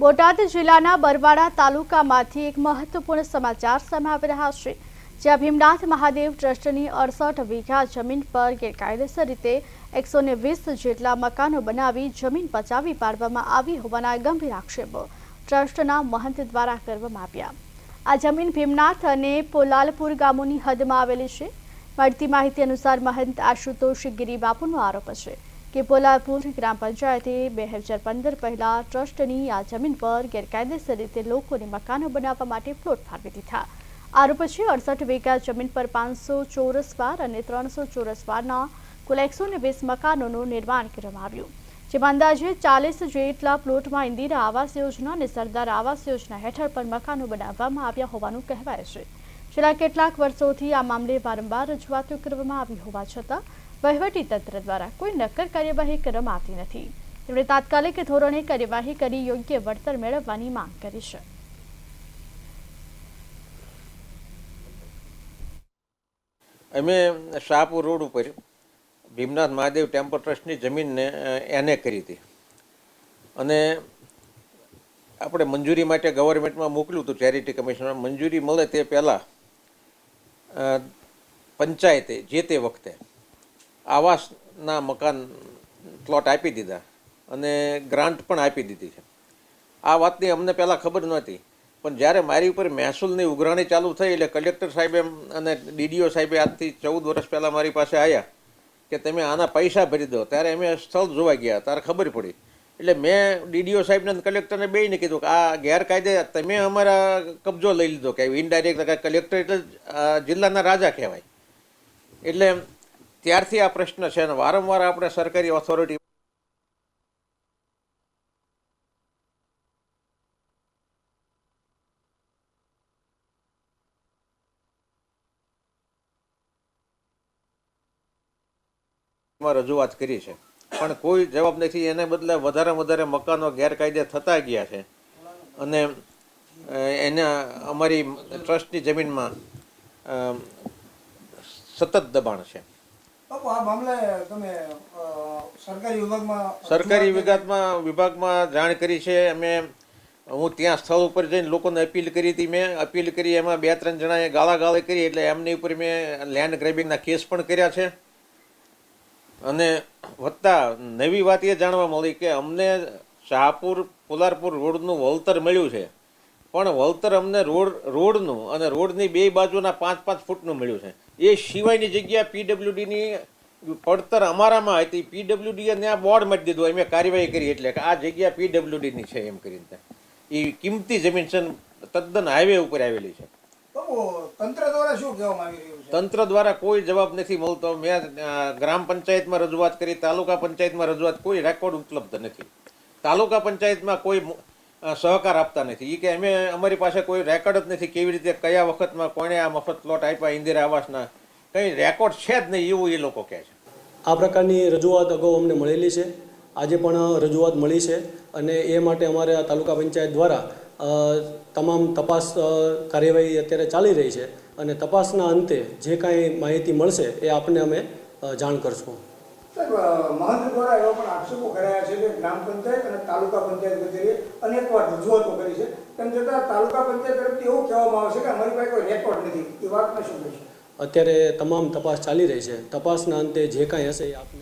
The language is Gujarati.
બોટાદ જિલ્લાના બરવાડા તાલુકામાંથી એક મહત્વપૂર્ણ સમાચાર સામે આવી રહ્યા છે, જ્યાં ભીમનાથ મહાદેવ ટ્રસ્ટની અડસઠ વીઘા જમીન પર ગેરકાયદેસર રીતે એકસો વીસ જેટલા મકાનો બનાવી જમીન પચાવી પાડવામાં આવી હોવાના ગંભીર આક્ષેપો ટ્રસ્ટના મહંત દ્વારા કરવામાં આવ્યા. આ જમીન ભીમનાથ અને પોલાલપુર ગામોની હદમાં આવેલી છે. મળતી માહિતી અનુસાર મહંત આશુતોષ ગિરી બાપુનો આરોપ છે. કે પોલાપુર ગ્રામ પંચાયતે બે હજાર પંદર પહેલા ટ્રસ્ટની આ જમીન પર ગેરકાયદેસર રીતે લોકોને મકાનો બનાવવા માટે પ્લોટ ફાળવી દીધા આરોપ છે, અડસઠ વીઘા જમીન પર પાંચસો ચોરસ વાર અને ત્રણસો ચોરસ વારના કુલ એકસો વીસ મકાનોનું નિર્માણ કરવામાં આવ્યું. જેમાં અંદાજે ચાલીસ જેટલા પ્લોટમાં ઇન્દિરા આવાસ યોજના અને સરદાર આવાસ યોજના હેઠળ પણ મકાનો બનાવવામાં આવ્યા હોવાનું કહેવાય છે. છેલ્લા કેટલાક વર્ષોથી આ મામલે વારંવાર રજૂઆતો કરવામાં આવી હોવા છતાં તંત્ર દ્વારા કોઈ નક્કર કાર્યવાહી કરવામાં આવતી નથી. તેમણે તાત્કાલિક ધોરણે કાર્યવાહી કરી યોગ્ય વળતર મેળવવાની માંગ કરી છે. અમે શાહપુર રોડ ઉપર ભીમનાથ મહાદેવ ટેમ્પલ ટ્રસ્ટની જમીનને એને કરી હતી. અને આપણે મંજૂરી માટે ગવર્મેન્ટમાં મોકલ્યું હતું ચેરિટી કમિશનમાં મંજૂરી મળે તે પહેલાં પંચાયતે જે તે વખતે આવાસના મકાન પ્લોટ આપી દીધા અને ગ્રાન્ટ પણ આપી દીધી છે. આ વાતની અમને પહેલાં ખબર નહોતી, પણ જ્યારે મારી ઉપર મહેસૂલની ઉઘરાણી ચાલુ થઈ એટલે કલેક્ટર સાહેબે અને ડીડીઓ સાહેબે આજથી ચૌદ વર્ષ પહેલાં મારી પાસે આવ્યા કે તમે આના પૈસા ભરી દો. ત્યારે અમે સ્થળ જોવા ગયા, ત્યારે ખબર પડી. એટલે મેં ડીડીઓ સાહેબને કલેક્ટરને બેને કીધું કે આ ગેરકાયદે તમે અમારા કબજો લઈ લીધો કે ઇનડાયરેક્ટ કલેક્ટર એટલે જિલ્લાના રાજા કહેવાય. એટલે ત્યારથી આ પ્રશ્ન છે અને વારંવાર આપણે સરકારી ઓથોરિટી માં રજૂઆત કરી છે. પણ કોઈ જવાબ નથી. એને બદલે વધારે વધારે મકાનો ગેરકાયદે થતા ગયા છે. અને એને અમારી ટ્રસ્ટની જમીનમાં સતત દબાણ છે. સરકારી વિભાગમાં વિભાગમાં વિભાગમાં જાણ કરી છે. અમે હું ત્યાં સ્થળ ઉપર જઈને લોકોને અપીલ કરી હતી. મેં અપીલ કરી એમાં બે ત્રણ જણાએ ગાળાગાળી કરી એટલે એમની ઉપર મેં લેન્ડ ગ્રેબિંગના કેસ પણ કર્યા છે. અને વત્તા નવી વાત એ જાણવા મળી કે અમને શાહપુર પોલારપુર રોડનું વળતર મળ્યું છે. પણ વળતર અમને રોડ રોડનું અને રોડની બે બાજુના પાંચ પાંચ ફૂટનું મળ્યું છે. એ સિવાયની જગ્યા પીડબ્લ્યુડીની પડતર અમારામાં હતી. પીડબ્લ્યુડીએ ત્યાં બોર્ડ મારી દીધું. અમે કાર્યવાહી કરી એટલે કે આ જગ્યા પીડબ્લ્યુડીની છે એમ કરીને. એ કિંમતી જમીન છે તદ્દન હાઈવે ઉપર આવેલી છે. તંત્ર દ્વારા શું કહેવામાં આવી રહ્યું છે? તંત્ર દ્વારા કોઈ જવાબ નથી મળતો. મેં ગ્રામ પંચાયતમાં રજૂઆત કરી તાલુકા પંચાયતમાં રજૂઆત કોઈ રેકોર્ડ ઉપલબ્ધ નથી. તાલુકા પંચાયતમાં કોઈ સહકાર આપતા નથી. એ કે અમે, અમારી પાસે કોઈ રેકોર્ડ જ નથી કેવી રીતે, કયા વખતમાં કોણે આ મફત પ્લોટ આપ્યા ઇન્દિરા આવાસના. કંઈ રેકોર્ડ છે જ નહીં એવું એ લોકો કહે છે. આ પ્રકારની રજૂઆત અગાઉ અમને મળેલી છે. આજે પણ રજૂઆત મળી છે અને એ માટે અમારે આ તાલુકા પંચાયત દ્વારા તમામ તપાસ કાર્યવાહી અત્યારે ચાલી રહી છે અને તપાસના અંતે જે કાંઈ માહિતી મળશે એ આપને અમે જાણ કરશું. મહંત દ્વારા એવા પણ આક્ષેપો કરાયા છે કે ગ્રામ પંચાયત અને તાલુકા પંચાયત કચેરીએ અનેકવાર રજૂઆતો કરી છે. તેમ છતાં તાલુકા પંચાયત તરફથી એવું કહેવામાં આવે છે કે અમારી પાસે કોઈ રેકોર્ડ નથી. એ વાતમાં શું અત્યારે તમામ તપાસ ચાલી રહી છે. તપાસના અંતે જે કાંઈ હશે એ આપને